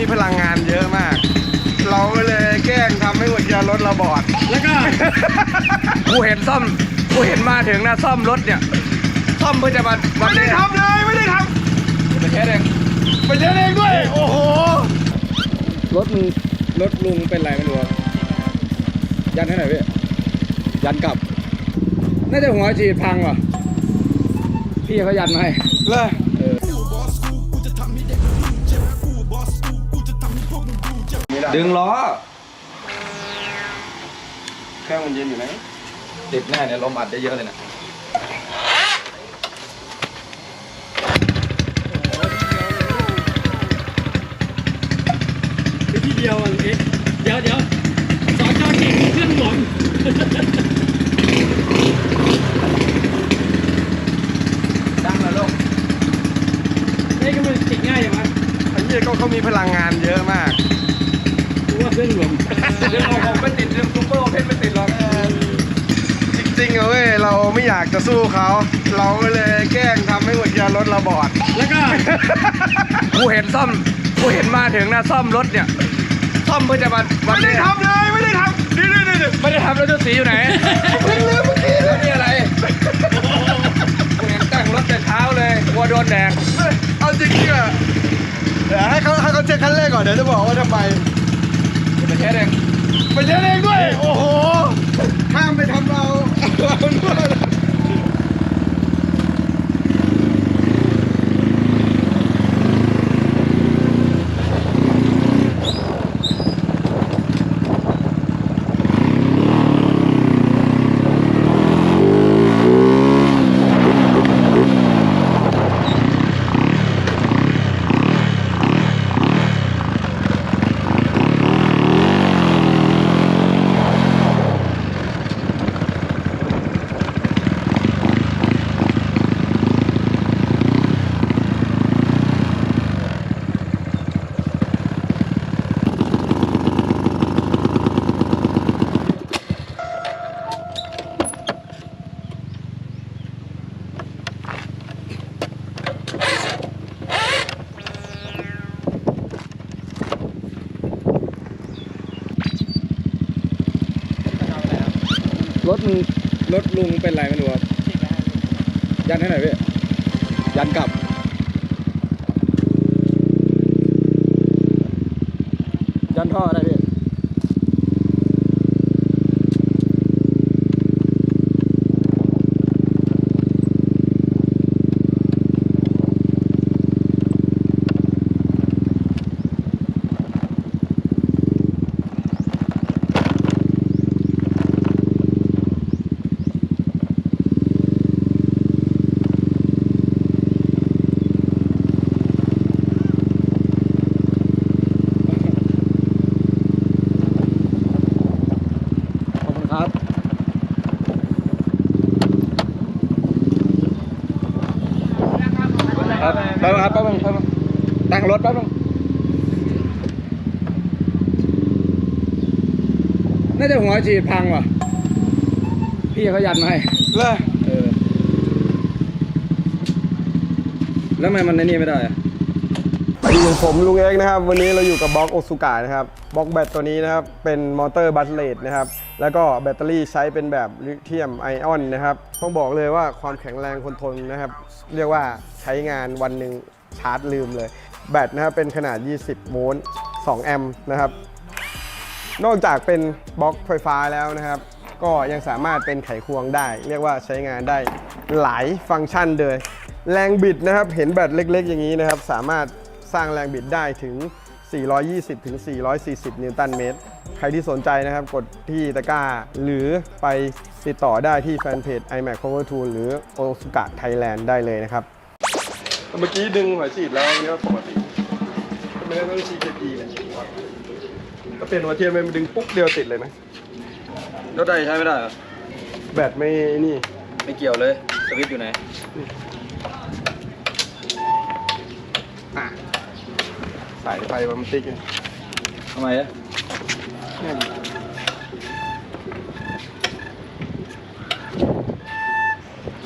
มีพลังงานเยอะมาก เราก็เลยแกล้งทำให้หัวเกียร์รถเราบอด แล้วก็ กูเห็นซ่อม กูเห็นมาถึงนะซ่อมรถเนี่ย ซ่อมเพื่อจะมาวัไม่นได้นี้ทำเลยไม่ได้ทไปแค่เองำไปเล่นเองด้วย โอ้โห รถมึงรถลุงเป็นไรไม่รู้ครับยันให้หน่อยพี่ ยันกลับ น่าจะหัวฉีดพังว่ะ พี่เขายันมาให้เลย ดึงล้อ เครื่องมันเย็นอยู่ไหนติดแน่เนี่ยลมอัดได้เยอะเลยนะไปที่เดียวอะเอ๊ะเดี๋ยวเดี๋ยวสอนจอเก่งเครื่องหลวงดังแล้วลูกเอ้ยก็มันติดง่ายอย่างวะไอ้เหี้ยก็เขามีพลังงานเยอะมากกูว่าเค รื่องหลวงเรื่องของผมไม่ติดเรื่องซูเปอร์โอเพนไม่ติดหรอกจริงๆอะเว้ยเราไม่อยากจะสู้เขา เราก็เลยแกล้งทำให้หัวเกียร์รถเราบอด แล้วก็ กูเห็นซ่อม กูเห็นมาถึงนะซ่อมรถเนี่ย ซ่อมเพื่อจะมาวัไม่นได้นี้ทำเลยไม่ได้ทำนี่นี่นี่ไม่ได้ทำแล้วเจ้าสีอยู่ไหน เพิ่งลืมเมื่อกี้แล้วนี่อะไรกูเห็นแต่งรถแต่เช้าเลยกลัวโดนแดด เอาจริงๆอะเดี๋ยวให้เขาให้เขาเช็คคันแรกก่อนเดี๋ยวจะบอกว่าทำไม ไปแค่เองไปเล่นเองด้วย โอ้โห ข้ามไปทำเราเราด้วย รถมึงรถลุงเป็นไรไม่รู้ครับยันให้หน่อยพี่ยันกลับยันท่ออะไรพี่ ครับแป๊บนึงครับแป๊บนึงแป๊บนึงตั้งรถแป๊บนึงน่าจะหัวฉีดพังว่ะ พี่เขายันมาให้เลยเออแล้วทำไมมันในนี่ไม่ได้อะ อยู่ผมลุงเอกนะครับ วันนี้เราอยู่กับบล็อกโอซูกะนะครับบล็อกแบตตัวนี้นะครับ เป็นมอเตอร์บัสเลดนะครับ แล้วก็แบตเตอรี่ใช้เป็นแบบลิเธียมไอออนนะครับ ต้องบอกเลยว่าความแข็งแรงทนทนนะครับ เรียกว่าใช้งานวันหนึ่งชาร์จลืมเลย แบตนะครับเป็นขนาด 20 โวลต์2แอมป์นะครับ นอกจากเป็นบล็อกไฟฟ้าแล้วนะครับ ก็ยังสามารถเป็นไขควงได้ เรียกว่าใช้งานได้หลายฟังก์ชันเลย แรงบิดนะครับ เห็นแบตเล็ก ๆ อย่างนี้นะครับ สามารถ สร้างแรงบิดได้ถึง 420ถึง440 นิวตันเมตร ใครที่สนใจนะครับกดที่ตะกร้า หรือไปติดต่อได้ที่แฟนเพจ iMac Power Tool หรือ Osuka Thailand ได้เลยนะครับ เมื่อกี้ดึงหัวฉีดแล้วอันนี้ก็ปกติไม่ได้ต้อง CKP เลยถ้าเปลี่ยนหัวเทียนมันดึงปุ๊บเดียวติดเลยนะรถใดใช้ไม่ได้เหรอแบตไม่นี่ ไม่เกี่ยวเลย สวิตช์อยู่ไหนอะสายไฟมันติ๊กเนี่ยทำไมอะ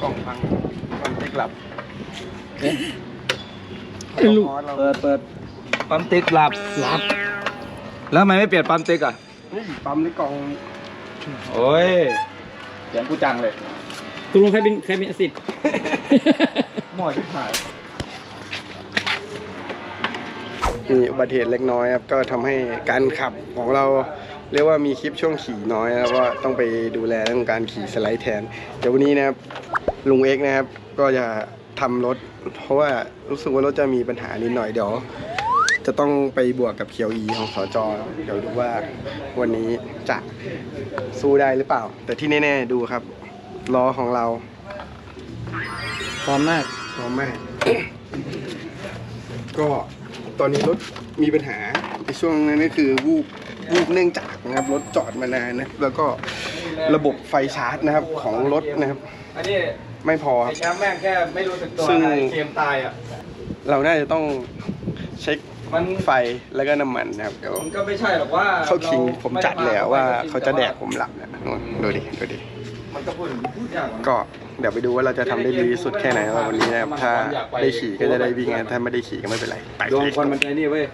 กล่องพังมันติ๊กหลับเปิดเปิดปั๊มติ๊กหลับหลับ แล้วทำไมไม่เปลี่ยนปั๊มติ๊กอะนี่ปั๊มในกล่องโอ้ยเสียงกูจังเลยตกลงใครเป็นใครเป็นอสิทธิ์หม้อชิบหาย มีอุบัติเหตุเล็กน้อยครับก็ทำให้การขับของเราเรียกว่ามีคลิปช่วงขี่น้อยนะครับว่าต้องไปดูแลเรื่องการขี่สไลด์แทนเดี๋ยววันนี้นะครับลุงเอ็กซ์นะครับก็จะทำรถ เพราะว่ารู้สึกว่ารถจะมีปัญหานิดหน่อยเดี๋ยวจะต้องไปบวกกับเคียวอีของสจเดี๋ยวดูว่าวันนี้จะสู้ได้หรือเปล่า แต่ที่แน่ๆดูครับล้อของเราพร้อมมากพร้อมมาก ก็ ตอนนี้รถมีปัญหาในช่วงนั้นก็คือวูบวูบเนื่องจากนะครับรถจอดมานานนะแล้วก็ระบบไฟชาร์จนะครับของรถนะครับ อันนี้ไม่พอคไอ้รับ แชมป์แม่งแค่ไม่รู้สึกตัวซึ่งไอ้เกมตายอะ เราน่าจะต้องเช็คมันไฟแล้วก็น้ำมันนะครับเดี๋ยวมันก็ไม่ใช่หรอกว่าเขาคิงรผมจัดแล้วว่าเขาจะแดกผมหลับนะนู่นดูดิดูดิมันก็พูดพูดยากกว่าก็ เดี๋ยวไปดูว่าเราจะทำได้ดีที่สุดแค่ไหนว่าวันนี้นะครับถ้าได้ขี่ก็จะได้วิ่งนะถ้าไม่ได้ขี่ก็ไม่เป็นไรไปโดนคนมันไอ้นี่เว้ย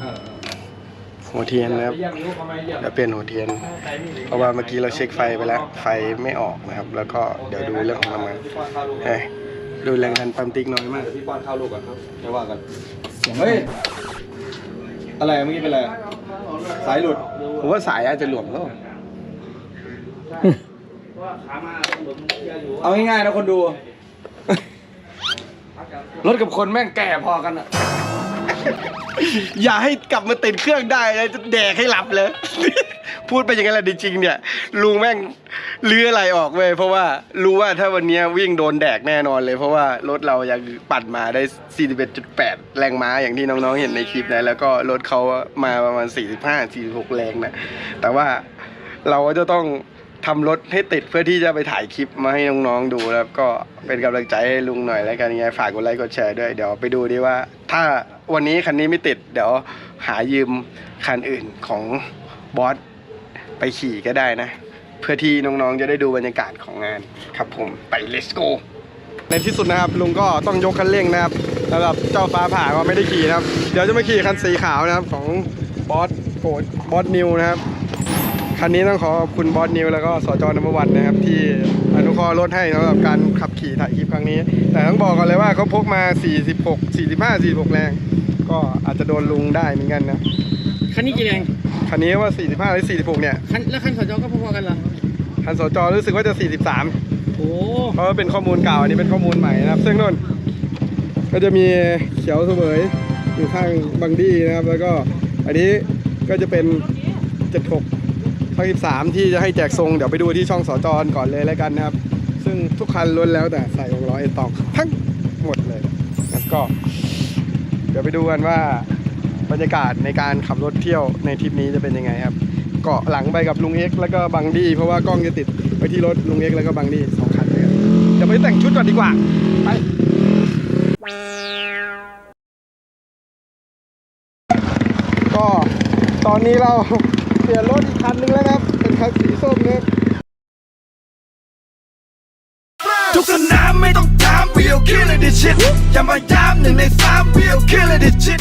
เออหัวเทียนนะครับเยี่ยมรู้เขาไหมเยี่ยมเดี๋ยวเปลี่ยนหัวเทียน เพราะว่าเมื่อกี้เราเช็คไฟไปแล้ว ไฟไม่ออกนะครับ แล้วก็เดี๋ยวดูเรื่องของน้ำมันพี่ป้อนข้าวลูกเฮ้ยดูแรงดันปั๊มติ๊กน้อยมากเดี๋ยวพี่ป้อนข้าวลูกก่อนครับจะว่ากันเฮ้ยอะไรเมื่อกี้เป็นอะไรสายหลุดผมว่าสายอาจจะหลวมแล้ว เอาง่ายๆนะคนดู รถกับคนแม่งแก่พอกันอะอย่าให้กลับมาติดเครื่องได้เลยจะแดกให้หลับเลย พูดไปอย่างนั้นแหละจริงๆเนี่ยลุงแม่งเลื้ออะไรออกเว้ยเพราะว่ารู้ว่าถ้าวันเนี้ยวิ่งโดนแดกแน่นอนเลย เพราะว่ารถเรายังปัดมาได้ 41.8 แรงม้าอย่างที่น้องๆเห็นในคลิปนะแล้วก็รถเขามาประมาณ 45-46 แรงนะแต่ว่าเราก็จะต้อง ทำรถให้ติดเพื่อที่จะไปถ่ายคลิปมาให้น้องๆดูแล้วก็เป็นกำลังใจให้ลุงหน่อยแล้วกันยังไงฝากกดไลค์กดแชร์ด้วยเดี๋ยวไปดูดีว่า ถ้าวันนี้คันนี้ไม่ติด เดี๋ยวหายืมคันอื่นของบอสไปขี่ก็ได้นะ เพื่อที่น้องๆจะได้ดูบรรยากาศของงานครับผมไป let's go ในที่สุดนะครับลุงก็ต้องยกคันเร่งนะครับสำหรับเจ้าฟ้าผ่าก็ไม่ได้ขี่นะครับ เดี๋ยวจะมาขี่คันสีขาวนะครับของบอสโกดบอสนิวนะครับ คันนี้ต้องขอขอบคุณบอสนิวแล้วก็สจนมวันนะครับ ที่อนุเคราะห์รถให้สำหรับการขับขี่ถ่ายคลิปครั้งนี้ แต่ต้องบอกก่อนเลยว่าเขาพกมา 46 45 46 แรง ก็อาจจะโดนลุงได้เหมือนกันนะคันนี้กี่แรงคันนี้ว่า 45หรือ46 เนี่ยคันแล้วคันสจก็พอๆกันเหรอคันสจรู้สึกว่าจะ 43โอ้เพราะว่าเป็นข้อมูลเก่าอันนี้เป็นข้อมูลใหม่นะครับ ซึ่งนู่นก็จะมีเขียวเสวยอยู่ข้างบังดี้นะครับ แล้วก็อันนี้ก็จะเป็น 76 33ที่จะให้แจกทรงเดี๋ยวไปดูที่ช่องสจก่อนเลยแล้วกันนะครับ ซึ่งทุกคันล้วนแล้วแต่ใส่วงล้อเอตองทั้งหมดเลยแล้วก็ เดี๋ยวไปดูกันว่าบรรยากาศในการขับรถเที่ยวในทริปนี้จะเป็นยังไงครับ เกาะหลังไปกับลุงเอ็กแล้วก็บังดี้เพราะว่ากล้องจะติดไปที่รถลุงเอ็กแล้วก็บังดี้สองคันเลยเดี๋ยวไปแต่งชุดก่อนดีกว่าไปก็ตอนนี้เรา เปลี่ยนรถอีกคันนึงแล้วครับ เป็นคันสีส้มเนี่ยทุกสนามไม่ต้องถาม we'll kill it this shit อย่ามาย้ำหนึ่งในสาม we'll kill it this shit